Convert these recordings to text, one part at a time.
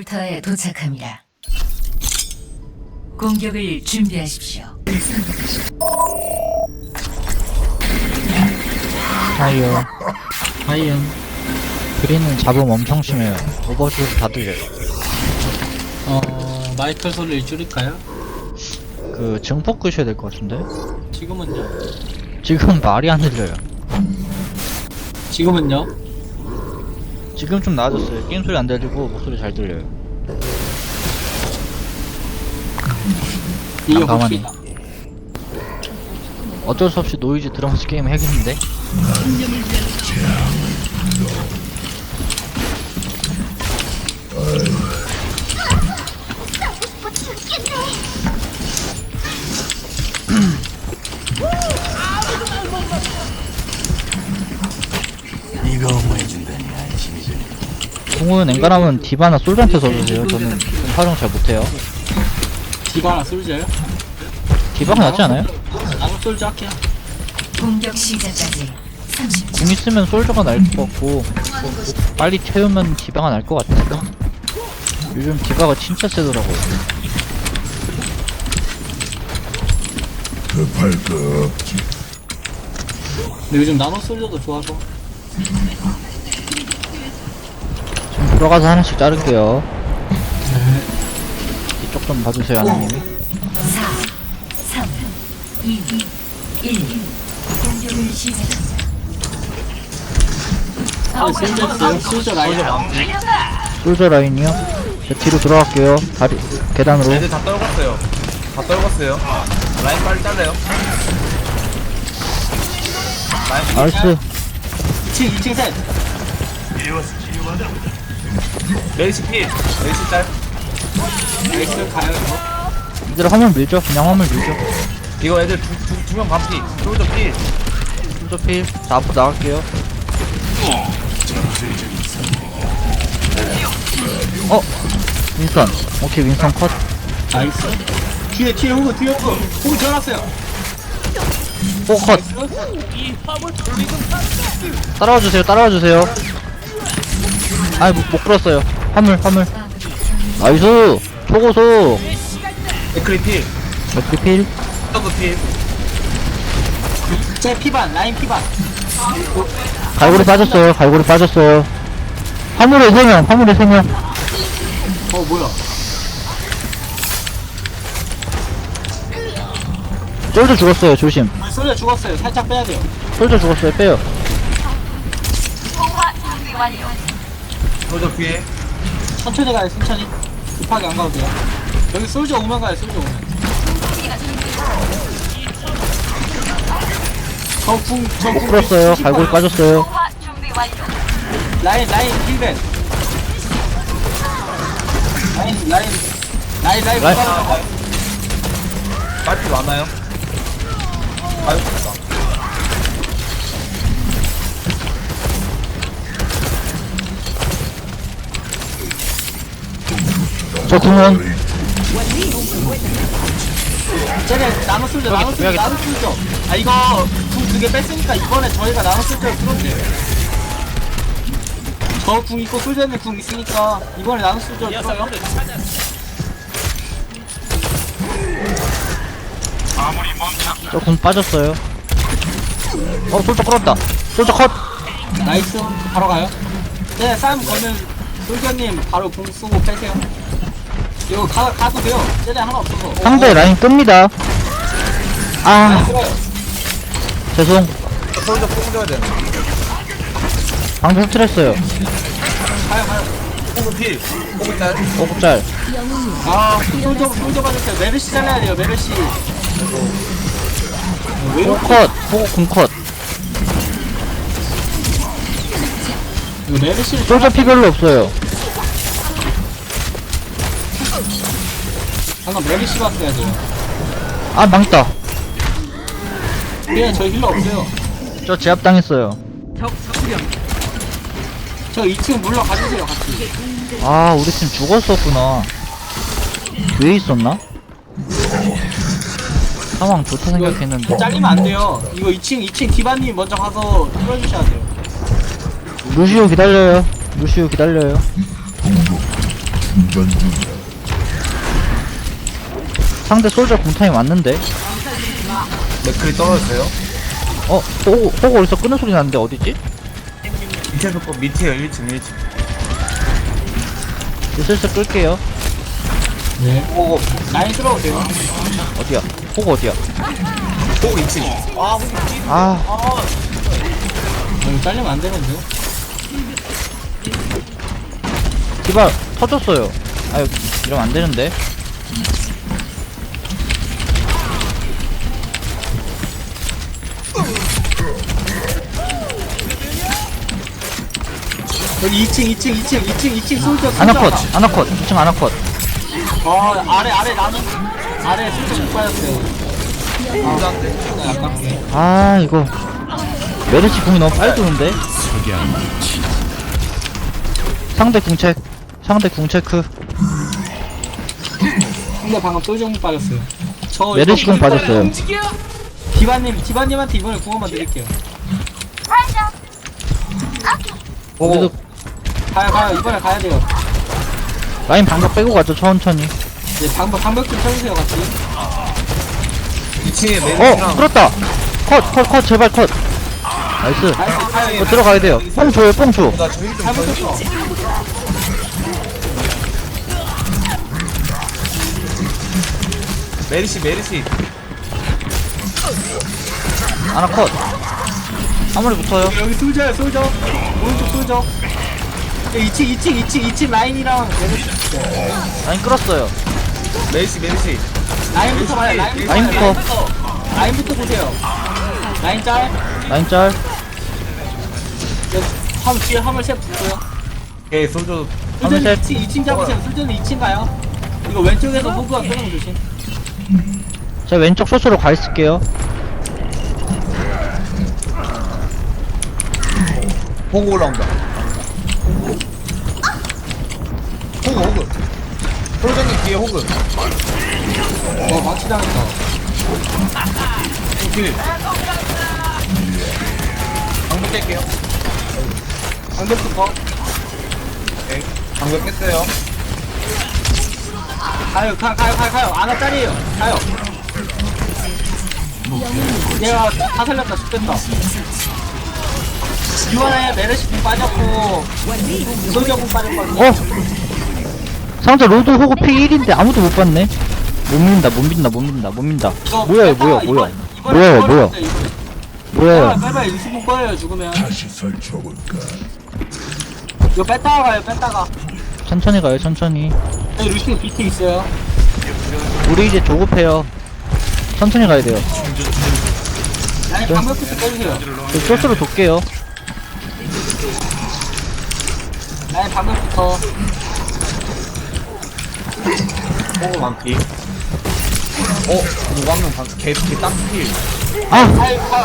놀터에 도착합니다. 공격을 준비하십시오. 하이요. 하이요. 그리는 잡음 엄청 심해요. 오버슛 다 들려요. 어, 마이크 소리를 줄일까요? 그 증폭 끄셔야 될 것 같은데? 지금은요? 지금 말이 안 들려요. 지금은요? 지금 좀 나아졌어요. 게임 소리 안 들리고 목소리 잘 들려요. 가만히. 혹시 어쩔 수 없이 노이즈 들으면서 게임 해야겠는데? 공은 엔간하면 디바나 솔드한테 써주세요. 저는 좀 활용 잘 못해요. 디바나 솔져요? 디바가 낫지 않아요? 나도 솔져 할게요. 공격 시작까지 30초. 공 있으면 솔저가 날 것 같고 빨리 태우면 디바가 날 것 같아요 요즘 디바가 진짜 세더라고요 근데 요즘 나노 솔져도 좋아서. 좀 들어가서 하나씩 자를게요 이쪽 좀 봐주세요 하나님 4, 3, 2, 1. 공격을 시작합니다. 아. 솔저 라인이요 저 뒤로 들어갈게요 다리 계단으로 애들 다 떨궜어요. 다 떨궜어요. 라인 빨리 잘라요. 라인 나이스 2층, 2층 셋. 메이시 필. 메이시 짤. 나이스, 가요, 이거. 이들 화물 밀죠 그냥 화물 밀죠 이거 애들 두두명 반피. 솔저 필. 솔저 필 자, 앞으로 나갈게요 어 윈스턴 오케이 윈스턴 컷 나이스. 뒤에, 뒤에 호구, 뒤에 호구. 호구 지어놨어요. 포컷 따라와 주세요 따라와 주세요 아이 못, 못 끌었어요 화물 화물 나이스 초고속 에크리 필. 맥리필 서브 필. 제 피반, 라인 피반. 갈고리 빠졌어요 갈고리 빠졌어요 화물에 3명 화물에 3명 어, 뭐야. 솔저 죽었어요 조심 솔져 죽었어요. 살짝 빼야 돼요. 솔저 죽었어요 빼요 솔저 뒤에. 천천히 가요, 천천히. 급하게 안 가도 돼요. 여기 솔져 오면 가요, 솔져 오면. 저 궁, 저못 궁. 끌었어요 갈고리 빠졌어요 라인, 라인, 힐벤. 라인, 라인. 라인, 라인, 라인. 라인. 빨피 많아요. 아유 저 궁은 쟤네 나무 쓸죠, 나무 쓸죠. 아, 이거 궁두개 뺐으니까 이번에 저희가 나무 쓸죠, 그렇지. 저궁 있고 솔저는 궁 있으니까 이번에 나무 쓸죠, 그렇죠. 저궁 빠졌어요. 어 솔저 끌었다. 솔저 컷. 나이스. 바로 가요. 네 싸움 걸면 솔저님 바로 공 쏘고 빼세요 이거 가, 가도 돼요. 쟤네 하나 없어서. 상대 라인 끕니다. 아. 나이스 죄송. 솔저 뽕줘야 되는. 방금 스트레스요. 가요 가요. 호그 필. 호그 짤. 오국잘 아 솔저 솔저 받았어요. 메르시 잘라야 돼요 메르시. 호컷. 호국 궁컷. 이거 메르시를 솔저 피 별로 없어요 방금 메르시 봤어야 돼요 아 망했다. 그냥 저희 힐러 없어요. 저 제압당했어요. 저 2층 물러 가주세요 같이. 아 우리 팀 죽었었구나. 왜 있었나? 상황 좋다 생각했는데. 잘리면 안 돼요. 이거 2층 2층 디바님 먼저 가서 뚫어주셔야 돼요. 루시오 기다려요. 루시오 기다려요 상대 솔저 공타임 왔는데 맥클이 떨어졌어요. 어? 호구 호구 어디서 끄는 소리 나는데 어디지? 밑에서 거 밑에요 1층 1층. 이제 슬슬 끌게요 네. 오, 라인 들어오세요. 어디야 호구 어디야 오 2층. 아 혹시 아 어, 이거 잘리면 안 되는데. 디바 터졌어요 아유 이러면 안 되는데 여기 2층, 2층, 2층, 2층, 2층 솔져. 솔져. 아나컷 아나컷 2층 아나컷 어, 아래, 아래 나는 아래 솔져 못 빠졌어요. 아, 아깝네. 아 이거 메르시 궁이 너무 빨리 도는데 상대 궁책 상대 궁체크 근데 방금 솔져 못 빠졌어요. 저 메르시 궁 빠졌어요 디바님, 디바님한테 이번에 궁 한번 드릴게요. 그래도 가요, 가요. 이번에 가야 돼요. 라인 방벽 빼고 가죠 천천히 네, 방벽, 방벽 좀 쳐주세요, 같이. 2층에 어 메르시랑 끌었다 컷 컷 컷 제발 컷 나이스 가요, 가요. 어, 들어가야 돼요 뽕 줘요 뽕줘 나 저희 좀 잘못 저희 쳤어. 메르시 메르시. 아나컷 아무리 붙어요 여기 솔져요, 솔져. 오른쪽 솔져. 2층, 2층, 2층, 2층 라인이랑 메르시. 라인 끌었어요 메르시 메르시. 라인부터 가요, 라인부터. 라인부터. 라인부터. 라인부터 보세요. 라인 짤. 라인 짤 여기 화물 뒤에 화물 셋 붙고요. 예 솔저 화물 셋. 2층, 2층 잡으세요. 술전은 2층 가요. 이거 왼쪽에서 호구가 끄는 거 조심. 제가 왼쪽 소스로 가 있을게요 호구 올라온다. 호구 호구. 솔저님 뒤에 호구. 어, 망치 당했다. 길. 방벽 깰게요. 방벽부터. 네. 방벽 깼어요. 가요, 가, 가요, 가요, 가요. 아나 짤이에요. 가요. 얘가 다 살렸다, 죽겠다. 이번에 메르시 공 빠졌고, 공 빠졌거든요. 어 상대 로드 호구 피 1인데 아무도 못 봤네. 못 믿는다 못 믿는다 못 믿는다 못 이거 뭐야 뺐다가 뭐야 이번- 뭐야. 이번에 뭐야 이번에 뭐야. 이번에 이번에. 뭐야. 빨리 빨리 20분 꺼요 죽으면. 이거 뺐다가 가요 뺐다가. 천천히 가요 천천히. 여기 루팅 비트 있어요. 우리 이제 조급해요. 천천히 가야 돼요. 아니 방벽 부터 꺼주세요. 저 소스로 돕게요. 아니 방벽부터 호구 완피. 어 누구 한명 방. 개개 땅필. 아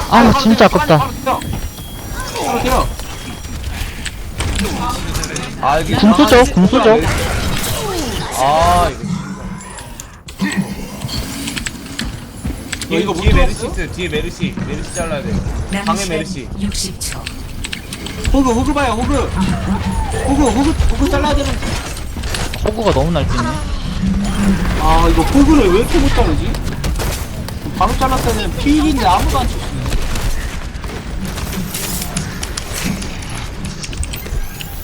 아, 진짜 아깝다. 바로 뛰어. 바로 뛰어 아 여기. 궁 쏘죠 궁 쏘죠 아 이거. 이거 뒤에 못 메르시 들었어요? 있어요. 뒤에 메르시. 메르시 잘라야 돼. 시간 메르시. 60초. 호그 호그 봐요 호그 호그 호그 호그 잘라야 되는 호구가 너무 날뛰네. 아 이거 호그를 왜 이렇게 못 자르지? 바로 잘랐어야 되는 피일인데 아무도 안 쳤네.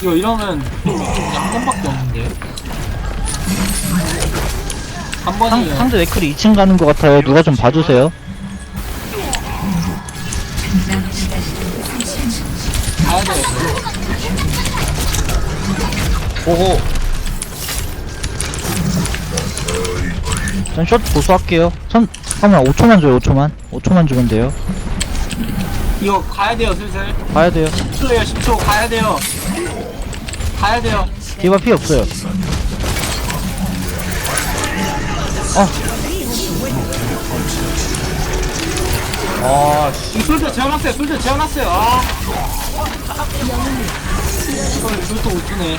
이거 이러면 한 번밖에 없는데 한 상, 번이에요. 상대 웨클이 2층 가는 것 같아요. 누가 좀 봐주세요. 남은 시간 30초. 가야 돼. 호 전숏 보수할게요. 천 잠깐만 5초만 줘요 5초만. 5초만 주면 돼요. 이거 가야 돼요 슬슬. 가야 돼요. 10초에요 10초. 가야 돼요. 가야 돼요. 디바 피 없어요. 어. 아 씨. 이 솔저 재워놨어요 솔저 재워놨어요. 아. 이걸 솔저 못 주네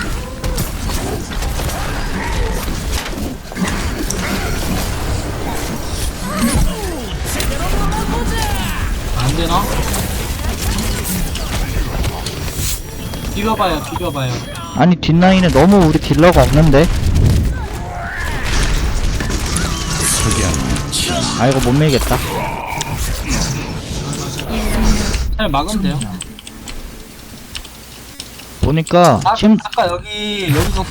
안 되나? 비벼봐요, 비벼봐요. 아니 뒷라인에 너무 우리 딜러가 없는데 아 이거 못 밀겠다 잘 막으면 돼요. 보니까 아, 아까 여기, 여기서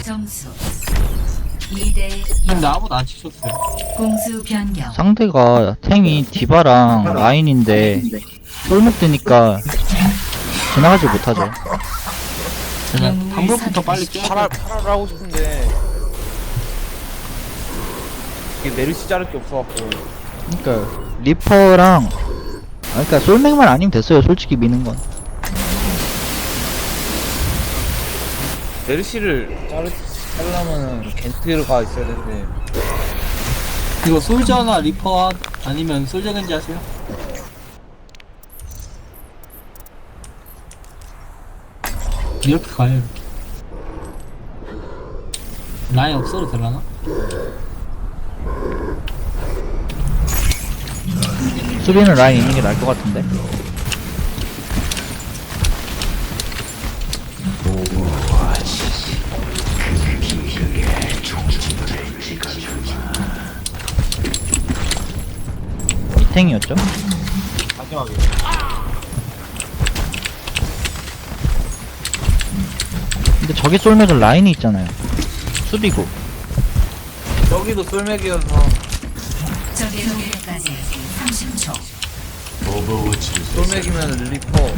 근데 아무도 안 치셨어요. 공수 변경. 상대가 탱이 디바랑 라인인데 쏠목 되니까 지나가지 못하죠. 영웅을 방금부터 빨리. 깨야 파라 파라를 하고 싶은데. 이게 메르시 자를 게 없어갖고. 그러니까 리퍼랑 아, 그러니까 솔맥만 아니면 됐어요 솔직히 미는 건. 메르시를 자르 자 르려면은 겐트가 있어야 되는데 이거 솔저나 리퍼 아니면 솔저 겐지 하세요? 이렇게 가요. 이렇게. 라인 없어도 되려나? 수비는 라인 있는 게 나을 것 같은데 탱이었죠? 마지막에 근데 저기 쏠맥은 라인이 있잖아요. 수비고 여기도 쏠맥이어서. 적의 공격까지 30초 쏠맥이면 리퍼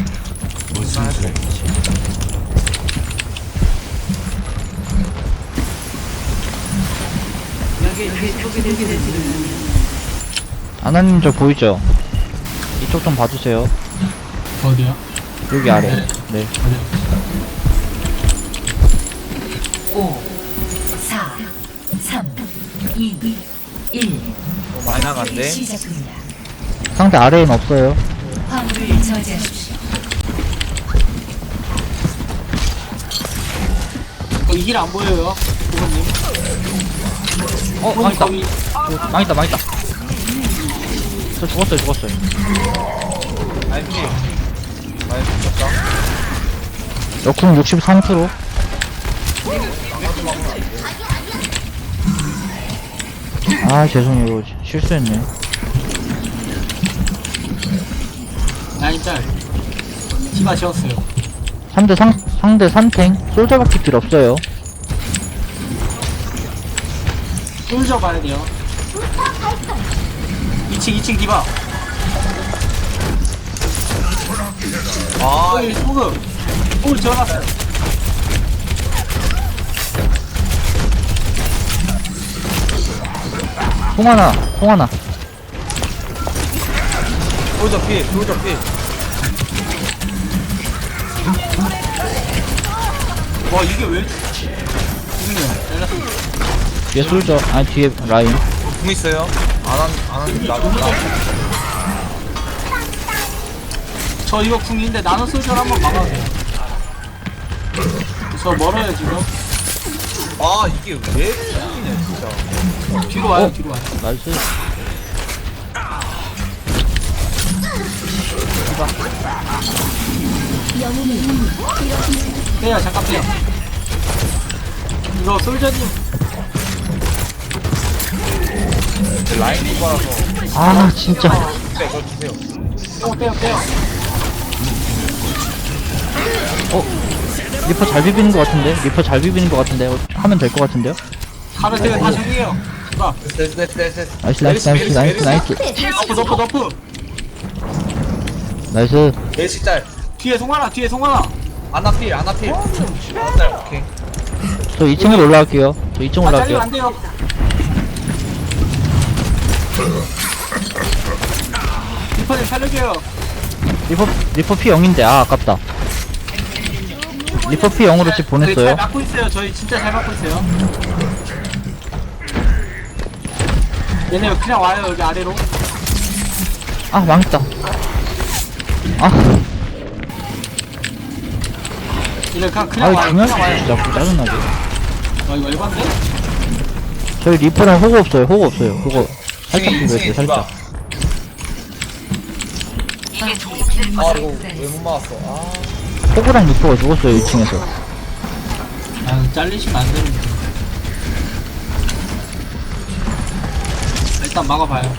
아나님 저 보이죠? 이쪽 좀 봐주세요. 어디야? 여기 아래. 네. 5 4 3 2 1 너무 많이 나간데 시작합니다. 상대 아래엔 없어요. 화물을 저지하십시오. 어, 이길 안 보여요, 부모님. 어 망했다. 망했다 망했다 저 죽었어요 죽었어요. 아니 피 많이 죽었다. 역풍 63%아 죄송해요. 이거 실수했네. 라인 짤. 디바 지웠어요. 3대 상, 상대 3탱. 솔저밖에 필요 없어요. 솔저 봐야 돼요. 2층, 2층 디바. 아 여기 소금. 소금 지어놨어요. 홍하나 홍하나 솔저 피 솔저 피 와, 이게 왜? 잘랐어. 뒤에 솔저 아니 뒤에 라인 궁 있어요 나도 나 저 이거 궁인데 나노 솔저 한번 막아도 돼요. 저 멀어요, 지금. 아 이게 왜 궁이냐 진짜 뒤로 와요, 어? 뒤로 와요. 나이스 빼요, 잠깐 빼요. 이거 솔저님. 근데 라인 디바라서 아 진짜 주세요 빼요. 리퍼 잘 비비는 것 같은데 리퍼 잘 비비는 것 같은데 어, 하면 될 것 같은데요 가르세요, 다 정리해요. 디바. 됐어 됐어 됐어 나이스 나이스 나이스 나이스 나이스 너프, 너프, 너프. 나이스 메르시 짤 뒤에 송하나, 뒤에 송하나. 아나필 아나필 아나짤 오케이 저 2층으로 올라갈게요 저 2층 아, 잘리면 올라갈게요 안 돼요. 리퍼님 살려줘요. 리퍼 리퍼 P 0인데 아 아깝다 리퍼 P 0으로 집 저희 잘 보냈어요 막고 있어요. 저희 진짜 잘 막고 있어요. 얘네 그냥 와요 여기 아래로. 아 망했다 아, 얘네 그냥 그냥 아 와요. 중요한 그냥 와요. 게 진짜 짜증나게 아 이거 열받네. 저희 리퍼랑 호구 없어요 호구 없어요 그거 살짝 층에 돼 살짝 아 이거 왜 못 막았어 아 호구랑 리퍼가 죽었어요 2층에서 아 잘리시면 안 되는데. 일단 막아봐요.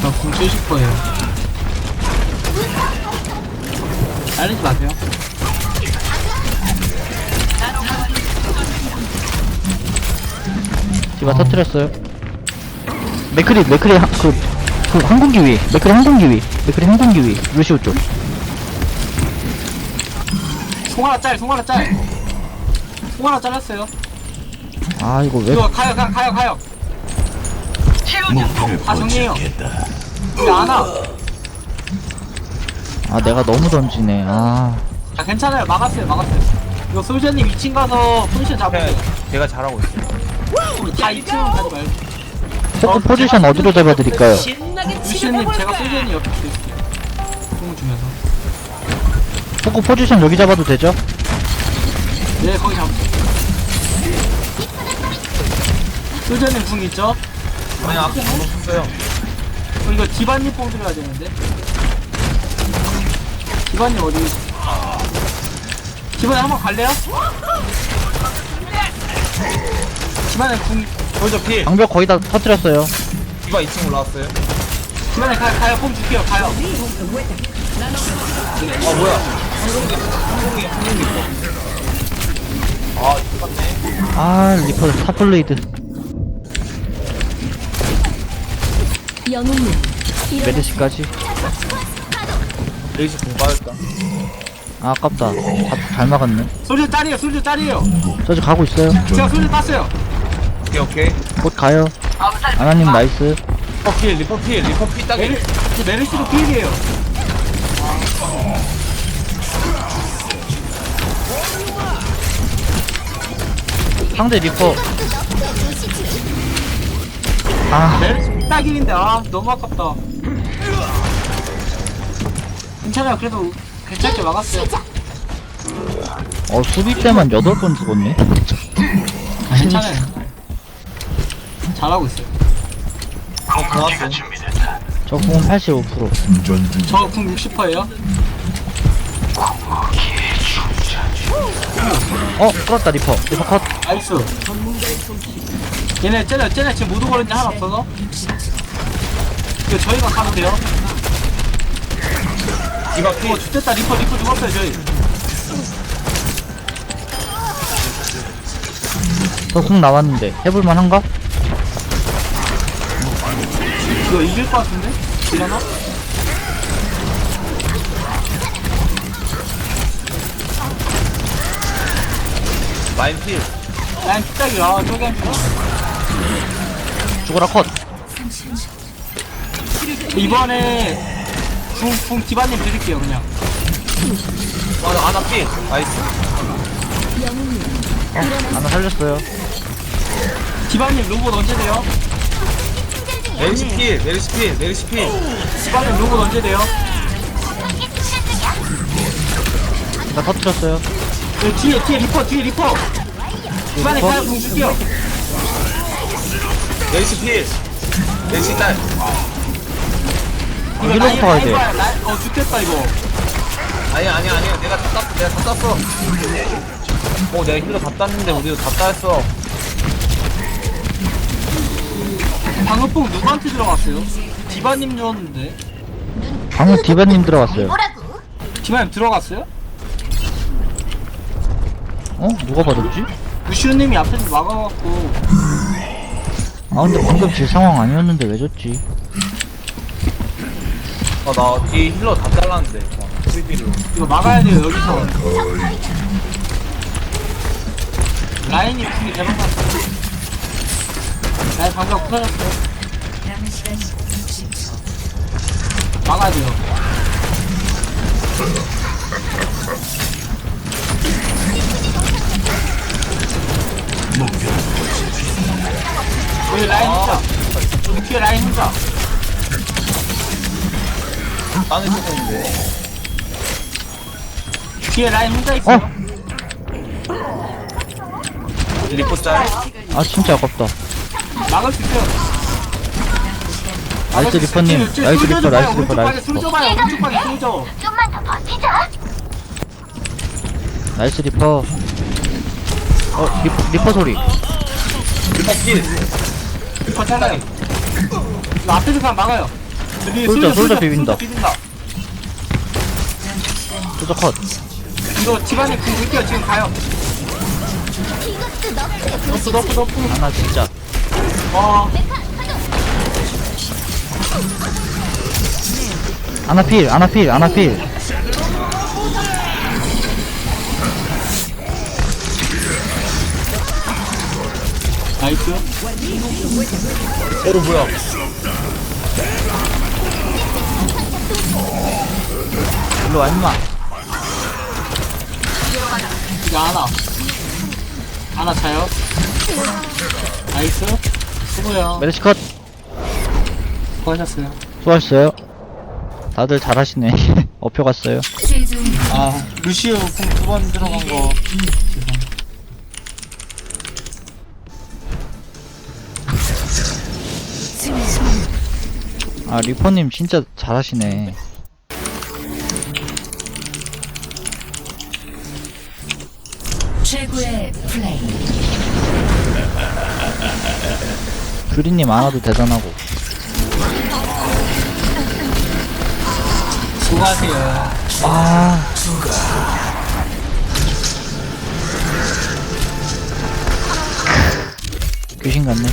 저궁 70%예요. 날리지 마세요. 디바 터뜨렸어요. 맥크리, 맥크리, 하, 그, 그, 항공기 위. 맥크리 항공기 위. 맥크리 항공기 위. 루시오 쪽. 송 하나 짤, 송 하나 짤. 송 하나 잘랐어요. 아, 이거 왜. 이거 가요, 가, 가요, 가요. 다 정리해요. 우리 안 와. 아, 내가 너무 던지네. 아. 아, 괜찮아요. 막았어요, 막았어요. 이거 솔저님 2층 가서 포지션 잡으세요. 걔가 잘하고 있어. 다 2층 가지 말고. 포크 포지션 어디로 잡아드릴까요? 루시님 제가 솔저님 옆에 있을 게요. 공 주면서. 포크 포지션 여기 잡아도 되죠? 네, 거기 잡으세요. 솔저님 궁 있죠? 아니 아까 방금 썼어요. 어, 이거 디바님 뽕 들어야 되는데. 디바님 어디? 디바님 한번 갈래요? 디바님 궁, 솔저 필. 방벽 거의 다 터뜨렸어요. 디바 2층 올라왔어요. 디바님 가, 가요, 뽕 줄게요, 가요. 아 뭐야? 항공기 항공기 항공기 있어. 아 똑같네. 아, 리퍼 사플레이드. 영웅님 메르시까지. 레이시 공 빠졌다. 아, 아깝다. 다, 잘 막았네. 솔저 짤이에요, 솔저 짤이에요. 저지 가고 있어요. 제가 솔저 땄어요. 오케이 오케이. 곧 가요. 아나님 나이스. 리퍼 필 리퍼 필 리퍼 필 따기. 메르, 저 메르시도 필이에요. 상대 리퍼. 아, 메르시 딱일인데, 아, 너무 아깝다. 괜찮아요, 그래도 괜찮게 막았어요. 어, 수비 때만 8번 죽었네. 괜찮아요. 잘하고 있어요. 어 공은 85%. 저궁 60%예요. 어, 끌었다, 리퍼. 리퍼 컷. 나이스. 얘네 쟤네 쟤네 지금 모두 걸린 게 하나 없어서. 이거 저희가 가도 돼요. 디바 필. 어 죽겠다 리퍼 리퍼 죽었어요 저희. 저공 나왔는데. 해볼만 한가? 이거 이길 것 같은데? 이러나? 라인 필. 난 피딱이 아 저기 한 명. 죽어라 컷. 이번에 궁궁 디바님 드릴게요 그냥. 맞아 아나 필. 나이스. 하나 살렸어요. 디바님 로봇 언제 돼요? 메리시 필 메리시 필 메리시 필. 디바님 로봇 언제 돼요? 나 터뜨렸어요. 여기 뒤에 뒤에 리퍼 뒤에 리퍼. 리퍼? 가요 궁 줄게요. 메리시 필. 메리시 딸. 이거 힐러부터 라인- 가야 돼. 라인 봐요, 라인- 어 죽겠다 이거. 아니야 아니야 아니야 내가 다 땄어 내가 다 땄어. 어 내가 힐러 다 땄는데 우리도 다 따했어. 방금 뽕 누구한테 들어갔어요? 디바님 줬는데. 방금 디바님 들어갔어요. 디바님 들어갔어요? 어? 누가 받았지? 우슈님이 앞에서 막아갖고 아, 근데 방금 질 상황 아니었는데 왜 졌지? 어나 뒤에 힐러 다 잘랐는데. 이거 막아야 돼요 여기서 라인이 궁이 대박 났어 방금 풀어졌어요 남은 시간 60초. 막아야 돼요 여기 라인 혼자 여기 뒤에 라인 혼자 나는 있었는데. 뒤에 라인 혼자 있어요 어? 리퍼 짤. 아, 진짜 아깝다. 막을 수 있어요 나이스 리퍼님. 나이스 리퍼, 나이스 리퍼, 나이스 술 리퍼. 줘봐요 오른쪽 방에 술 줘. 나이스 리퍼. 어, 리퍼, 리퍼 소리. 리퍼 필. 리퍼 잘라요. 이거 앞에 서 막아요. 솔져, 솔져 비빈다. 비빈다. 소저 컷 이거 집안에 궁 물게요. 지금 가요. 너프 너프 너프. 하나 진짜 어. 아나필 아나필 아나필 나이스. 어 뭐야 일로 와 임마 이거 하나. 하나 차요. 나이스. 수고요. 메르시 컷 수고하셨어요. 수고하셨어요 다들 잘하시네 업혀 갔어요 아, 루시오 궁두번 들어간 거. 아 리퍼님 진짜 잘하시네 최고의 플레이. 규리님 안 와도 대단하고. 수고하세요. 아. 귀신 같네